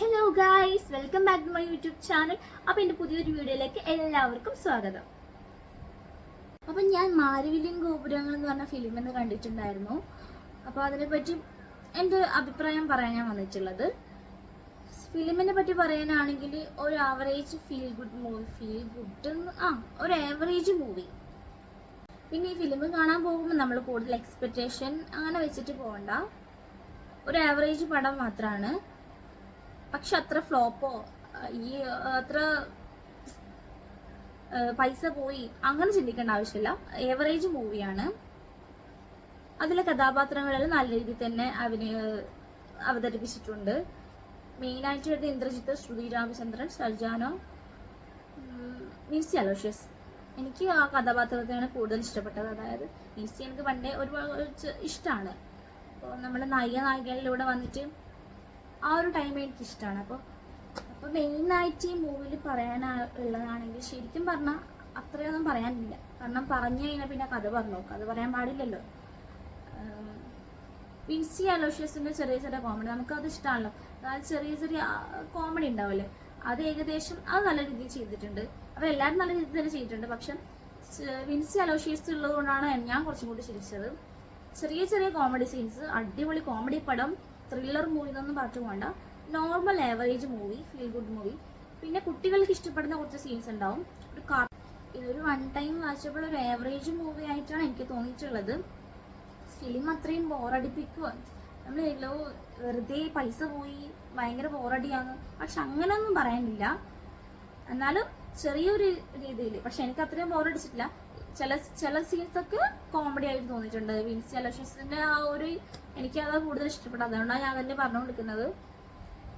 Hello guys welcome back to my YouTube channel അപ്പോൾ എന്റെ പുതിയൊരു വീഡിയോയിലേക്ക് എല്ലാവർക്കും സ്വാഗതം. അപ്പം ഞാൻ മാരവില്യൻ ഗോപുരങ്ങൾ എന്ന് പറഞ്ഞ ഫിലിം എന്ന് കണ്ടിട്ടുണ്ടായിരുന്നു. അപ്പോൾ അതിനെപ്പറ്റി എന്റെ അഭിപ്രായം പറയാൻ വന്നിട്ടുള്ളത്. ഫിലിമിനെ പറ്റി പറയാനാണെങ്കിൽ ഒരു average feel good movie feel good ആ ഒരു ആവറേജ് മൂവി പിന്നെ ഈ ഫിലിം കാണാൻ പോകുമ്പോൾ നമ്മൾ കൂടുതൽ എക്സ്പെക്റ്റേഷൻ അങ്ങനെ വെച്ചിട്ട് പോകണ്ട. ഒരു ആവറേജ് പടം മാത്രമാണ് പക്ഷെ അത്ര ഫ്ലോപ്പോ ഈ അത്ര പൈസ പോയി. അങ്ങനെ ചിന്തിക്കേണ്ട ആവശ്യമില്ല. ഏവറേജ് മൂവിയാണ് അതിലെ കഥാപാത്രങ്ങളെല്ലാം നല്ല രീതിയിൽ തന്നെ അവന് അവതരിപ്പിച്ചിട്ടുണ്ട്. മെയിനായിട്ട് വരുന്നത് ഇന്ദ്രജിത്ത് ശ്രുതി രാമചന്ദ്രൻ സർജാനോ മിൻസി അലോഷ്യസ്. എനിക്ക് ആ കഥാപാത്രത്തെയാണ് കൂടുതൽ ഇഷ്ടപ്പെട്ടത്. അതായത് മിൻസി എനിക്ക് പണ്ടേ ഒരുപാട് ഇഷ്ടമാണ്. അപ്പോൾ നമ്മുടെ നായിക നായികളിലൂടെ വന്നിട്ട് ആ ഒരു ടൈം എനിക്കിഷ്ടമാണ് അപ്പോൾ അപ്പോൾ മെയിനായിട്ട് ഈ മൂവിയിൽ പറയാനാ ഉള്ളതാണെങ്കിൽ ശരിക്കും പറഞ്ഞാൽ അത്രയൊന്നും പറയാനില്ല. കാരണം പറഞ്ഞു കഴിഞ്ഞാൽ പിന്നെ കഥ പറഞ്ഞു കഥ പറയാൻ പാടില്ലല്ലോ. വിൻസി അലോഷ്യസിന്റെ ചെറിയ ചെറിയ കോമഡി നമുക്കത് ഇഷ്ടമാണല്ലോ അതായത് ചെറിയ ചെറിയ കോമഡി ഉണ്ടാവില്ലേ അത് ഏകദേശം അത് നല്ല രീതിയിൽ ചെയ്തിട്ടുണ്ട്. അപ്പോൾ എല്ലാവരും നല്ല രീതിയിൽ തന്നെ ചെയ്തിട്ടുണ്ട്. പക്ഷെ വിൻസി അലോഷ്യസ് ഉള്ളതുകൊണ്ടാണ് ഞാൻ കുറച്ചും കൂടി ചിരിച്ചത്. ചെറിയ ചെറിയ കോമഡി സീൻസ് അടിപൊളി കോമഡി പടം. ത്രില്ലർ മൂവി എന്നൊന്നും പറഞ്ഞു വേണ്ട normal average movie feel good movie പിന്നെ കുട്ടികൾക്ക് ഇഷ്ടപ്പെടുന്ന കുറച്ച് സീൻസ് ഉണ്ടാവും. ഒരു ഇതൊരു വൺ ടൈം വാച്ചപ്പോൾ ഒരു ആവറേജ് മൂവി ആയിട്ടാണ് എനിക്ക് തോന്നിയിട്ടുള്ളത്. ഫിലിം അത്രയും ബോറടിപ്പിക്കുക നമ്മൾ എല്ലോ വെറുതെ പൈസ പോയി ഭയങ്കര ബോറടിയാണ് പക്ഷെ അങ്ങനെയൊന്നും പറയാനില്ല. എന്നാലും ചെറിയൊരു രീതിയിൽ പക്ഷെ എനിക്ക് അത്രയും ബോറടിച്ചിട്ടില്ല ചില ചില സീൻസ് ഒക്കെ കോമഡി ആയിട്ട് തോന്നിയിട്ടുണ്ട്. വിൻസി അലോഷ്യസിന്റെ ആ ഒരു എനിക്ക് അത് കൂടുതൽ ഇഷ്ടപ്പെട്ടത്. അതുകൊണ്ടാണ് ഞാൻ തന്നെ പറഞ്ഞുകൊടുക്കുന്നത്.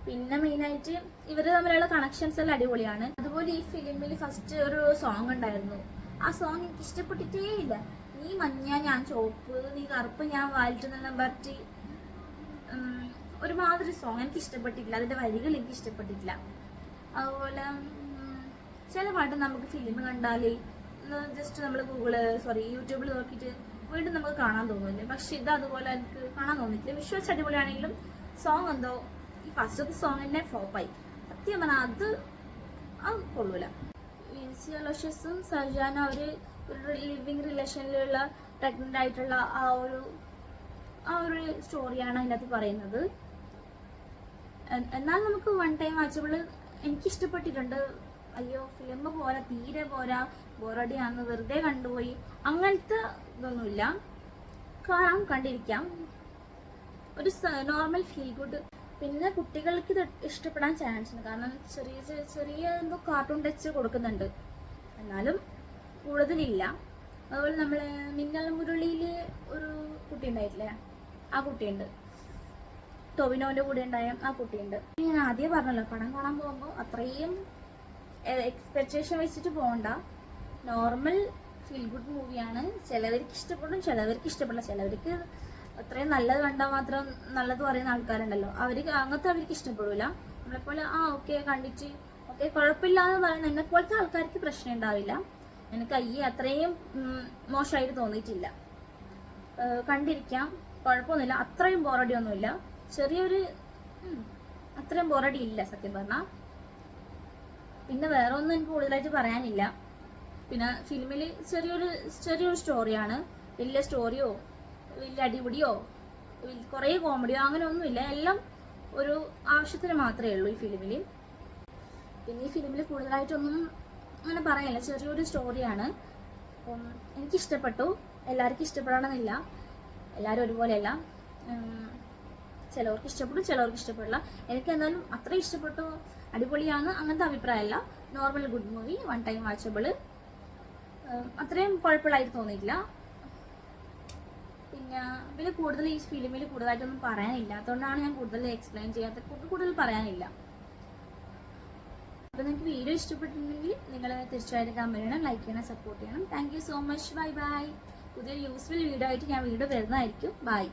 പിന്നെ മെയിനായിട്ട് ഇവർ തമ്മിലുള്ള കണക്ഷൻസ് എല്ലാം അടിപൊളിയാണ്. അതുപോലെ ഈ ഫിലിമിൽ ഫസ്റ്റ് ഒരു സോങ് ഉണ്ടായിരുന്നു. ആ സോങ് എനിക്ക് ഇഷ്ടപ്പെട്ടിട്ടേ ഇല്ല. നീ മഞ്ഞ ഞാൻ ചോപ്പ് നീ കറുപ്പ് ഞാൻ വാലിട്ട് എന്നെല്ലാം പറഞ്ഞിട്ട് ഒരുമാതിരി സോങ് എനിക്ക് ഇഷ്ടപ്പെട്ടിട്ടില്ല. അതിന്റെ വരികൾ എനിക്ക് ഇഷ്ടപ്പെട്ടിട്ടില്ല. അതുപോലെ ചില പാട്ട് നമുക്ക് ഫിലിം കണ്ടാൽ ജസ്റ്റ് നമ്മൾ ഗൂഗിൾ സോറി യൂട്യൂബിൽ നോക്കിയിട്ട് വീണ്ടും നമുക്ക് കാണാൻ തോന്നുന്നില്ല? പക്ഷെ ഇത് അതുപോലെ എനിക്ക് കാണാൻ തോന്നിയിട്ടില്ല. വിഷ്വൽസ് അടിപൊളിയാണെങ്കിലും സോങ് എന്തോ ഈ ഫസ്റ്റത്തെ സോങ് തന്നെ ഫ്ലോപ്പായി സത്യം പറഞ്ഞാൽ അത് അത് കൊള്ളൂല. വിൻസി അലോഷ്യസും സർജാന അവർ ഒരു ലിവിങ് റിലേഷനിലുള്ള പ്രഗ്നന്റ് ആയിട്ടുള്ള ആ ഒരു ആ ഒരു സ്റ്റോറിയാണ് അതിനകത്ത് പറയുന്നത്. എന്നാൽ നമുക്ക് വൺ ടൈം വാച്ചബിൾ എനിക്ക് ഇഷ്ടപ്പെട്ടിട്ടുണ്ട്. അയ്യോ ഫിലിം പോരാ തീരെ പോരാ ബോറടിയാന്ന് വെറുതെ കണ്ടുപോയി. അങ്ങനത്തെ ഇതൊന്നുമില്ല. കാണാം കണ്ടിരിക്കാം. ഒരു നോർമൽ ഫീൽ ഗുഡ് പിന്നെ കുട്ടികൾക്ക് ഇത് ഇഷ്ടപ്പെടാൻ ചാൻസ് ഉണ്ട്. കാരണം ചെറിയ ചെറിയ എന്തോ കാർട്ടൂൺ ടച്ച് കൊടുക്കുന്നുണ്ട്. എന്നാലും കൂടുതലില്ല. അതുപോലെ നമ്മൾ മിന്നൽ മുരളിയിൽ ഒരു കുട്ടി ഉണ്ടായിട്ടില്ലേ? ആ കുട്ടിയുണ്ട്. ടൊവിനോന്റെ കൂടെ ഉണ്ടായ ആ കുട്ടിയുണ്ട്. ഞാൻ ആദ്യം പറഞ്ഞല്ലോ പടം കാണാൻ പോകുമ്പോൾ അത്രയും എക്സ്പെക്ടേഷൻ വെച്ചിട്ട് പോകണ്ട നോർമൽ ഫീൽ ഗുഡ് മൂവിയാണ് ചിലവർക്ക് ഇഷ്ടപ്പെടും ചിലവർക്ക് ഇഷ്ടപ്പെടില്ല. ചിലവർക്ക് അത്രയും നല്ലത് കണ്ടാൽ മാത്രം നല്ലത് പറയുന്ന ആൾക്കാരുണ്ടല്ലോ. അവർക്ക് അങ്ങനത്തെ അവർക്ക് ഇഷ്ടപ്പെടില്ല നമ്മളെപ്പോലെ ആ ഓക്കെ കണ്ടിട്ട് ഓക്കെ കുഴപ്പമില്ല എന്ന് പറയുന്ന എന്നെ പോലത്തെ ആൾക്കാർക്ക് പ്രശ്നം ഉണ്ടാവില്ല. എനിക്ക് അയ്യേ അത്രയും മോശമായിട്ട് തോന്നിയിട്ടില്ല. കണ്ടിരിക്കാം. കുഴപ്പമൊന്നുമില്ല. അത്രയും ബോറടി ഒന്നുമില്ല ചെറിയൊരു അത്രയും ബോറടി ഇല്ല സത്യം പറഞ്ഞാൽ പിന്നെ വേറെ ഒന്നും എനിക്ക് കൂടുതലായിട്ട് പറയാനില്ല. പിന്നെ ഫിലിമിൽ ചെറിയൊരു ചെറിയൊരു സ്റ്റോറിയാണ് വലിയ സ്റ്റോറിയോ വലിയ അടിപിടിയോ കുറേ കോമഡിയോ അങ്ങനെ ഒന്നുമില്ല എല്ലാം ഒരു ആവശ്യത്തിന് മാത്രമേ ഉള്ളൂ ഈ ഫിലിമിൽ പിന്നെ ഈ ഫിലിമിൽ കൂടുതലായിട്ടൊന്നും അങ്ങനെ പറയാനില്ല. ചെറിയൊരു സ്റ്റോറിയാണ് അപ്പം എനിക്കിഷ്ടപ്പെട്ടു. എല്ലാവർക്കും ഇഷ്ടപ്പെടണമെന്നില്ല. എല്ലാവരും ഒരുപോലെയല്ല. ചിലവർക്ക് ഇഷ്ടപ്പെടും ചിലവർക്ക് ഇഷ്ടപ്പെടില്ല. എനിക്ക് എന്തായാലും അത്ര ഇഷ്ടപ്പെട്ടു. അടിപൊളിയാണ്. അങ്ങനത്തെ അഭിപ്രായമല്ല. Normal good movie one time watchable അത്രയും കുഴപ്പമില്ലായിട്ട് തോന്നിയില്ല പിന്നെ ഇതിൽ കൂടുതൽ ഈ ഫിലിമിൽ കൂടുതലായിട്ടൊന്നും പറയാനില്ല. അതുകൊണ്ടാണ് ഞാൻ കൂടുതൽ എക്സ്പ്ലെയിൻ ചെയ്യാത്ത കൂടുതൽ പറയാനില്ല. അപ്പോൾ നിങ്ങൾക്ക് വീഡിയോ ഇഷ്ടപ്പെട്ടിട്ടുണ്ടെങ്കിൽ നിങ്ങൾ തീർച്ചയായിട്ടും കമന്റ് ചെയ്യണം ലൈക്ക് ചെയ്യണം സപ്പോർട്ട് ചെയ്യണം. Thank so much bye bye പുതിയൊരു യൂസ്ഫുൾ വീഡിയോ ആയിട്ട് ഞാൻ വീഡിയോ വരുന്നതായിരിക്കും. ബൈ